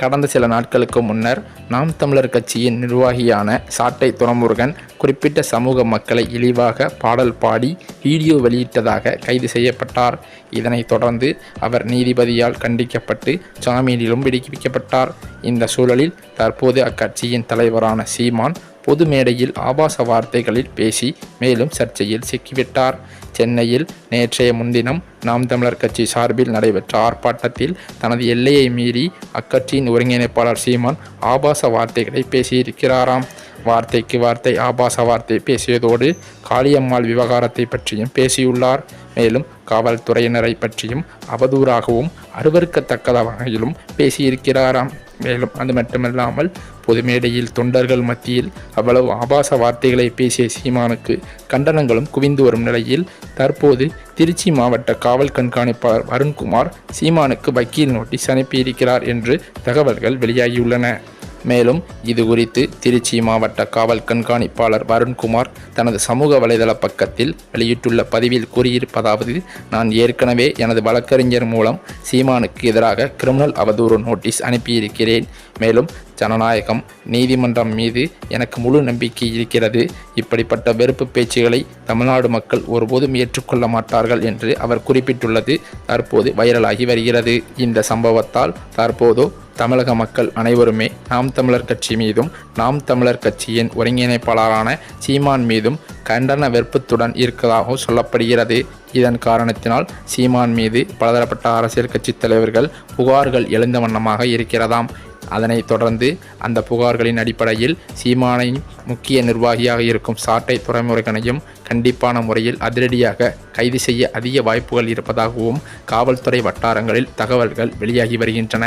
கடந்த சில நாட்களுக்கு முன்னர் நாம் தமிழர் கட்சியின் நிர்வாகியான சாட்டை துறமுருகன் குறிப்பிட்ட சமூக மக்களை இழிவாக பாடல் பாடி வீடியோ வெளியிட்டதாக கைது செய்யப்பட்டார். இதனைத் தொடர்ந்து அவர் நீதிபதியால் கண்டிக்கப்பட்டு ஜாமீனிலும் விடுவிக்கப்பட்டார். இந்த சூழலில் தற்போது அக்கட்சியின் தலைவரான சீமான் பொது மேடையில் ஆபாச வார்த்தைகளில் பேசி மேலும் சர்ச்சையில் சிக்கிவிட்டார். சென்னையில் நேற்றைய முன்தினம் நாம் தமிழர் கட்சி சார்பில் நடைபெற்ற ஆர்ப்பாட்டத்தில் தனது எல்லையை மீறி அக்கட்சியின் ஒருங்கிணைப்பாளர் சீமான் ஆபாச வார்த்தைகளை பேசியிருக்கிறாராம். வார்த்தைக்கு வார்த்தை ஆபாச வார்த்தை பேசியதோடு காளியம்மாள் விவகாரத்தை பற்றியும் பேசியுள்ளார். மேலும் காவல்துறையினரை பற்றியும் அவதூறாகவும் அருவருக்கத்தக்கத வகையிலும் பேசியிருக்கிறாராம். மேலும் அது மட்டுமல்லாமல் பொதுமேடையில் தொண்டர்கள் மத்தியில் அவ்வளவு ஆபாச வார்த்தைகளை பேசிய சீமானுக்கு கண்டனங்களும் குவிந்து வரும் நிலையில் தற்போது திருச்சி மாவட்ட காவல் கண்காணிப்பாளர் வருண்குமார் சீமானுக்கு வக்கீல் நோட்டீஸ் அனுப்பியிருக்கிறார் என்று தகவல்கள் வெளியாகியுள்ளன. மேலும் இது குறித்து திருச்சி மாவட்ட காவல் கண்காணிப்பாளர் வருண்குமார் தனது சமூக வலைதள பக்கத்தில் வெளியிட்டுள்ள பதிவில் கூறியிருப்பதாவது நான் ஏற்கனவே எனது வழக்கறிஞர் மூலம் சீமானுக்கு எதிராக கிரிமினல் அவதூறு நோட்டீஸ் அனுப்பியிருக்கிறேன். மேலும் ஜனநாயகம் நீதிமன்றம் மீது எனக்கு முழு நம்பிக்கை இருக்கிறது. இப்படிப்பட்ட வெறுப்பு பேச்சுகளை தமிழ்நாடு மக்கள் ஒருபோதும் ஏற்றுக்கொள்ள மாட்டார்கள் என்று அவர் குறிப்பிட்டுள்ளது. தற்போது வைரலாகி வருகிறது. இந்த சம்பவத்தால் தற்போதோ தமிழக மக்கள் அனைவருமே நாம் தமிழர் கட்சி மீதும் நாம் தமிழர் கட்சியின் ஒருங்கிணைப்பாளரான சீமான் மீதும் கண்டன வெறுப்புத்துடன் இருக்கதாகவும் சொல்லப்படுகிறது. இதன் காரணத்தினால் சீமான் மீது பலதரப்பட்ட அரசியல் கட்சி தலைவர்கள் புகார்கள் எழுந்த வண்ணமாக இருக்கிறதாம். அதனைத் தொடர்ந்து அந்த புகார்களின் அடிப்படையில் சீமானின் முக்கிய நிர்வாகியாக இருக்கும் சாட்டை துறைமுருகனையும் கண்டிப்பான முறையில் அதிரடியாக கைது செய்ய அதிக வாய்ப்புகள் இருப்பதாகவும் காவல்துறை வட்டாரங்களில் தகவல்கள் வெளியாகி வருகின்றன.